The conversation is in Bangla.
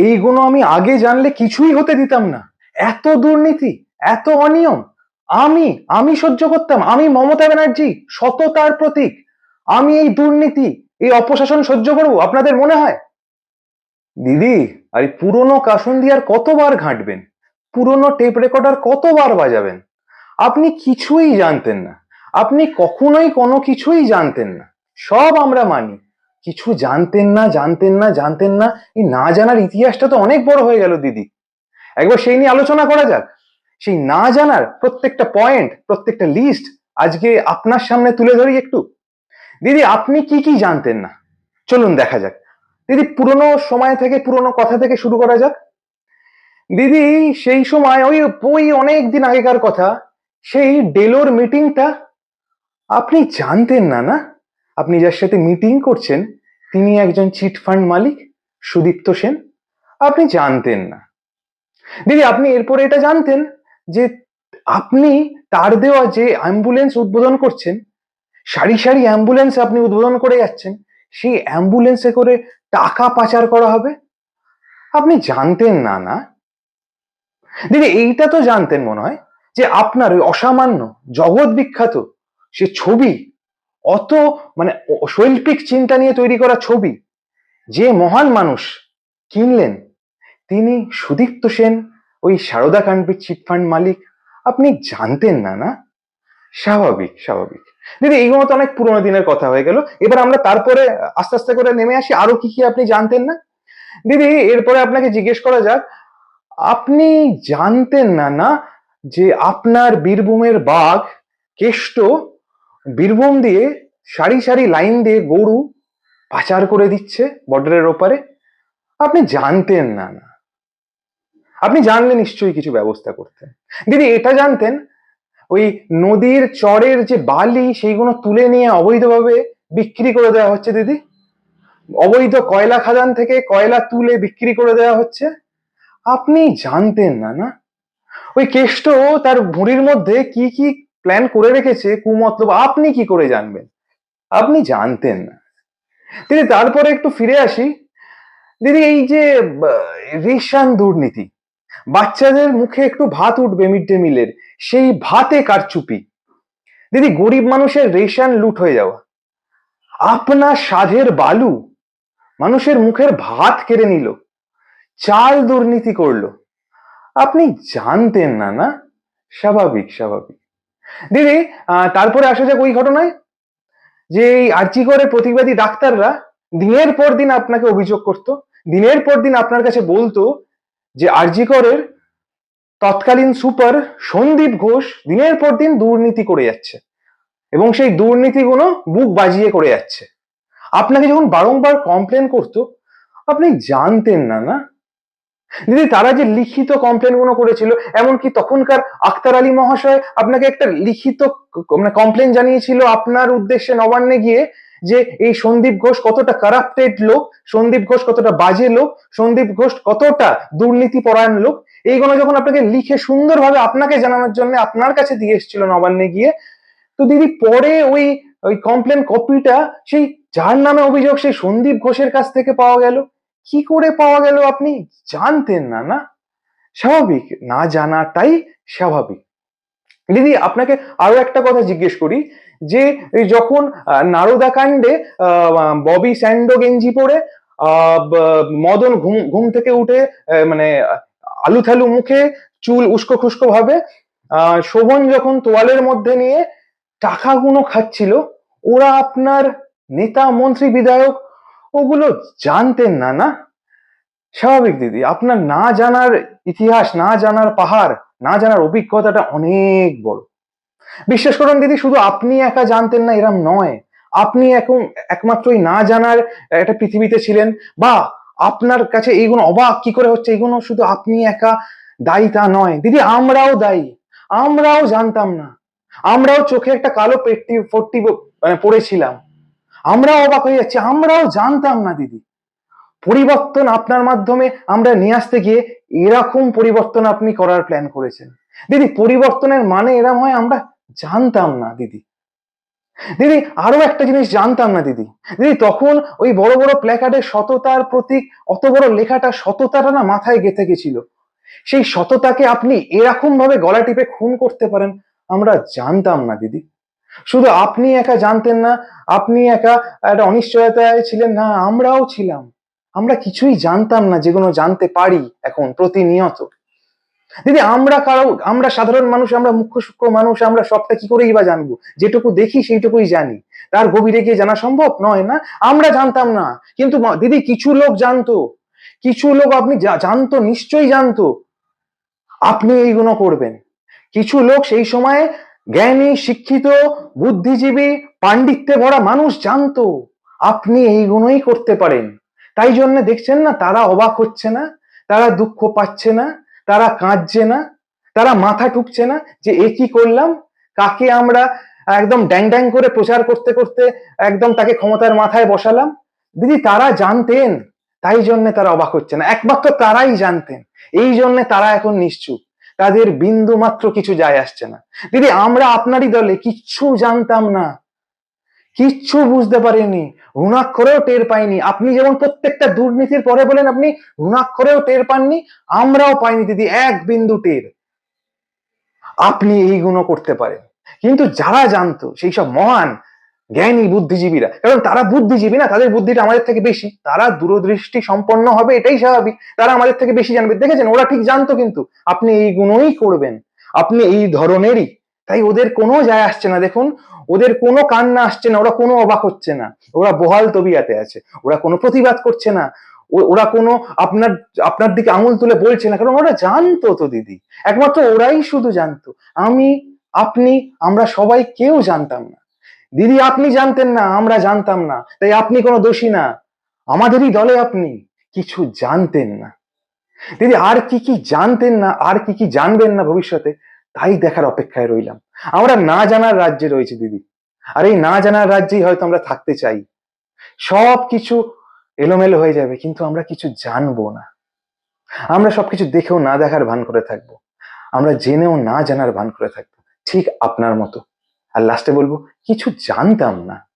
এইগুলো আমি আগে জানলে কিছুই হতে দিতাম না। এত দুর্নীতি, এত অনিয়ম। আমি আমি সহ্য করতাম। আমি মমতা ব্যানার্জি, সততার প্রতীক। আমি এই দুর্নীতি, এই অপশাসন সহ্য করব, আপনাদের মনে হয়? দিদি, আর এই পুরনো কাসুন্দি আর কতবার ঘাঁটবেন? পুরনো টেপ রেকর্ডার কতবার বাজাবেন? আপনি কিছুই জানতেন না। আপনি কখনোই কোনো কিছুই জানতেন না। সব আমরা মানি। কিছু জানতেন না জানতেন না জানতেন না। এই না জানার ইতিহাসটা তো অনেক বড় হয়ে গেল, দিদি। একবার সেই নিয়ে আলোচনা করা যাক। সেই না জানার প্রত্যেকটা পয়েন্ট প্রত্যেকটা লিস্ট আজকে আপনার সামনে তুলে ধরি একটু। দিদি, আপনি কি কি জানতেন না? চলুন দেখা যাক। দিদি, পুরনো সময় থেকে, পুরনো কথা থেকে শুরু করা যাক। দিদি, সেই সময়, ওই ওই অনেক দিন আগেকার কথা, সেই ডেলোর মিটিংটা আপনি জানতেন না না? আপনি যার সাথে মিটিং করছেন, তিনি একজন চিট ফান্ড মালিক, সুদীপ্ত সেন। আপনি জানতেন না। দিদি, আপনি এরপরে এটা জানতেন যে আপনি তার দেওয়া যে অ্যাম্বুলেন্স উদ্বোধন করছেন, সারি সারি অ্যাম্বুলেন্স আপনি উদ্বোধন করে যাচ্ছেন, সেই অ্যাম্বুলেন্সে করে টাকা পাচার করা হবে? আপনি জানতেন না না? দিদি, এইটা তো জানতেন মনে হয় যে আপনার ওই অসামান্য, জগৎ বিখ্যাত সে ছবি অত মানে শৈল্পিক চিন্তা নিয়ে তৈরি করা ছবি যে মহান মানুষ কিনলেন, তিনি সুদীপ্ত সেন, ওই সারদা কান্ডপির চিটফান্ড মালিক। আপনি জানতেন না না? স্বাভাবিক স্বাভাবিক। দিদি এইগুলো তো অনেক পুরোনো দিনের কথা হয়ে গেল। এবার আমরা তারপরে আস্তে আস্তে করে নেমে আসি। আরও কি কি আপনি জানতেন না? দিদি, এরপরে আপনাকে জিজ্ঞেস করা যাক, আপনি জানতেন না না, যে আপনার বীরভূমের বাঘ কেষ্ট বীরভূম দিয়ে সারি সারি লাইন দিয়ে গরু পাচার করে দিচ্ছে বর্ডারের ওপারে। আপনি জানতেন না না। আপনি জানলে নিশ্চয়ই কিছু ব্যবস্থা করতেন। দিদি, এটা জানতেন, ওই নদীর চরের যে বালি, সেইগুলো তুলে নিয়ে অবৈধভাবে বিক্রি করে দেওয়া হচ্ছে দিদি? অবৈধ কয়লা খাদান থেকে কয়লা তুলে বিক্রি করে দেওয়া হচ্ছে? আপনি জানতেন না না? ওই কেষ্ট তার ভুঁড়ির মধ্যে কি কি প্ল্যান করে রেখেছে কুমতলব, আপনি কি করে জানবেন? আপনি জানতেন না। দিদি, তারপরে একটু ফিরে আসি। দিদি, এই যে রেশন দুর্নীতি, বাচ্চাদের মুখে একটু ভাত উঠবে মিড ডে মিলের সেই ভাতে কারচুপি দিদি, গরিব মানুষের রেশন লুট হয়ে যাওয়া। আপনার সাধের বালু মানুষের মুখের ভাত কেড়ে নিল, চাল দুর্নীতি করল। আপনি জানতেন না না? স্বাভাবিক স্বাভাবিক। দিদি তারপরে আসা যাক ওই ঘটনায়, যে এই আর্জি করে প্রতিবাদী ডাক্তাররা দিনের পর দিন আপনাকে অভিযোগ করত, দিনের পর দিন আপনার কাছে বলতো যে আরজি করের তৎকালীন সুপার সন্দীপ ঘোষ দিনের পর দিন দুর্নীতি করে যাচ্ছে এবং সেই দুর্নীতিগুলো বুক বাজিয়ে করে যাচ্ছে। আপনাকে যখন বারংবার কমপ্লেন করতো, আপনি জানতেন না না? দিদি, তারা যে লিখিত কমপ্লেনগুলো করেছিল, এমনকি তখনকার আখতার আলী মহাশয় আপনাকে একটা লিখিত মানে কমপ্লেন জানিয়েছিল আপনার উদ্দেশ্যে নবান্নে গিয়ে যে এই সন্দীপ ঘোষ কতটা কারাপ্টেড লোক, সন্দীপ ঘোষ কতটা বাজে লোক, সন্দীপ ঘোষ কতটা দুর্নীতি পরায়ণ লোক, এইগুলো যখন আপনাকে লিখে সুন্দরভাবে আপনাকে জানানোর জন্য আপনার কাছে দিয়ে এসেছিল নবান্নে গিয়ে, তো দিদি পরে ওই ওই কমপ্লেন কপিটা সেই যার নামে অভিযোগ সেই সন্দীপ ঘোষের কাছ থেকে পাওয়া গেল? কি করে পাওয়া গেল আপনি? জানতেন না না? স্বাভাবিক, না জানাটাই স্বাভাবিক। দিদি, আপনাকে আরও একটা কথা জিজ্ঞেস করি, যে যখন নারদা কাণ্ডে ববি স্যান্ডো গেঞ্জি পরে মদন ঘুম ঘুম থেকে উঠে মানে আলু থালু মুখে চুল উস্কো খুস্কো ভাবে শোভন যখন তোয়ালের মধ্যে নিয়ে টাকাগুলো খাচ্ছিল, ওরা আপনার নেতা, মন্ত্রী, বিধায়ক ওগুলো জানতেন না না? স্বাভাবিক দিদি, আপনার না জানার ইতিহাস, না জানার পাহাড়, না জানার অভিজ্ঞতাটা অনেক বড়। বিশ্বাস করুন দিদি, শুধু আপনি একা জানতেন না, এরম নয়। আপনি এখন একমাত্রই না জানার একটা পৃথিবীতে ছিলেন বা আপনার কাছে এইগুলো অবাক কি করে হচ্ছে? এইগুলো শুধু আপনি একা দায়ী তা নয়। দিদি, আমরাও দায়ী। আমরাও জানতাম না। আমরাও চোখে একটা কালো পেট্টি, ফট্টি মানে পড়েছিলাম। আমরাও অবাক হয়ে যাচ্ছি, আমরাও জানতাম না দিদি। পরিবর্তন আপনার মাধ্যমে আমরা নিয়ে আসতে গিয়ে এরকম পরিবর্তন আপনি করার প্ল্যান করেছেন। দিদি, পরিবর্তনের মানে এরম হয় আমরা জানতাম না দিদি। দিদি, আরও একটা জিনিস জানতাম না দিদি। দিদি, তখন ওই বড় বড় প্ল্যাকার্ডে সততার প্রতীক, অত বড় লেখাটা সততাটা না মাথায় গেঁথে গেছিল। সেই সততাকে আপনি এরকম ভাবে গলা টিপে খুন করতে পারেন, আমরা জানতাম না দিদি। শুধু আপনি একা জানতেন না, আপনি একা একটা অনিশ্চয়তায় ছিলেন। না, আমরাও ছিলাম। আমরা কিছুই জানতাম না, যেগুলো জানতে পারি এখন প্রতিনিয়ত। দিদি, আমরা কারও, আমরা সাধারণ মানুষ, আমরা মুখ্য সূক্ষ্ম মানুষ, আমরা সবটা কি করেই বা জানব? যেটুকু দেখি সেইটুকুই জানি। তার গভীরে গিয়ে জানা সম্ভব নয় না? আমরা জানতাম না। কিন্তু দিদি, কিছু লোক জানতো। কিছু লোক আপনি জানতো, নিশ্চয়ই জানতো। আপনি এইগুলো করবেন। কিছু লোক সেই সময়ে জ্ঞানী, শিক্ষিত, বুদ্ধিজীবী, পাণ্ডিত্যে ভরা মানুষ জানতো, আপনি এইগুলোই করতে পারেন। তাই জন্য দেখছেন না, তারা অবাক হচ্ছে না, তারা দুঃখ পাচ্ছে না, তারা কাঁদছে না, তারা মাথা ঠুকছে না যে, এ কি করলাম? কাকে আমরা একদম ড্যাং ড্যাং করে প্রচার করতে করতে একদম তাকে ক্ষমতার মাথায় বসালাম? দিদি, তারা জানতেন, তাই জন্য তারা অবাক হচ্ছে না। একমাত্র তারাই জানতেন। এই জন্য তারা এখন নিশ্চুপ। তাদের বিন্দু মাত্র কিছু যায় আসছে না। দিদি, আমরা আপনারই দলে কিচ্ছু জানতাম না। কিচ্ছু বুঝতে পারিনি। ঘুণাক্ষরেও টের পাইনি। আপনি যেমন প্রত্যেকটা দুর্নীতির পরে বলেন আপনি, ঘুণাক্ষরেও টের পাননি, আমরাও পাইনি দিদি, এক বিন্দু টের। আপনি এইগুলো করতে পারেন। কিন্তু যারা জানতো, সেই সব মহান জ্ঞানী বুদ্ধিজীবীরা। কারণ তারা বুদ্ধিজীবী না, তাদের বুদ্ধিটা আমাদের থেকে বেশি। তারা দূরদৃষ্টি সম্পন্ন হবে, এটাই স্বাভাবিক। তারা আমাদের থেকে বেশি জানবে। দেখেছেন, ওরা ঠিক জানতো কিন্তু, আপনি এই গুণই করবেন, আপনি এই ধরনেরই। তাই ওদের কোনো যায় আসছে না, দেখুন, ওদের কোনো কান্না আসছে না, ওরা কোনো অবাক হচ্ছে না। ওরা বহাল তবিয়াতে আছে, ওরা কোনো প্রতিবাদ করছে না। ওরা কোনো আপনার আপনার দিকে আঙুল তুলে বলছে না, কারণ ওরা জানতো তো, দিদি। একমাত্র ওরাই শুধু জানতো। আমি, আপনি, আমরা সবাই কেউ জানতাম না। দিদি, আপনি জানতেন না, আমরা জানতাম না, তাই আপনি কোনো দোষী না। আমাদেরই দলে আপনি, কিছু জানতেন না। দিদি, আর কি কি জানতেন না, আর কি কি জানবেন না ভবিষ্যতে, তাই দেখার অপেক্ষায় রইলাম। আমরা না জানার রাজ্যে রয়েছে দিদি। আর এই না জানার রাজ্যেই হয়তো আমরা থাকতে চাই। সব কিছু এলোমেলো হয়ে যাবে, কিন্তু আমরা কিছু জানব না। আমরা সবকিছু দেখেও না দেখার ভান করে থাকব। আমরা জেনেও না জানার ভান করে থাকব। ঠিক আপনার মতো। আর লাস্টে বলব কিছু জানতাম না।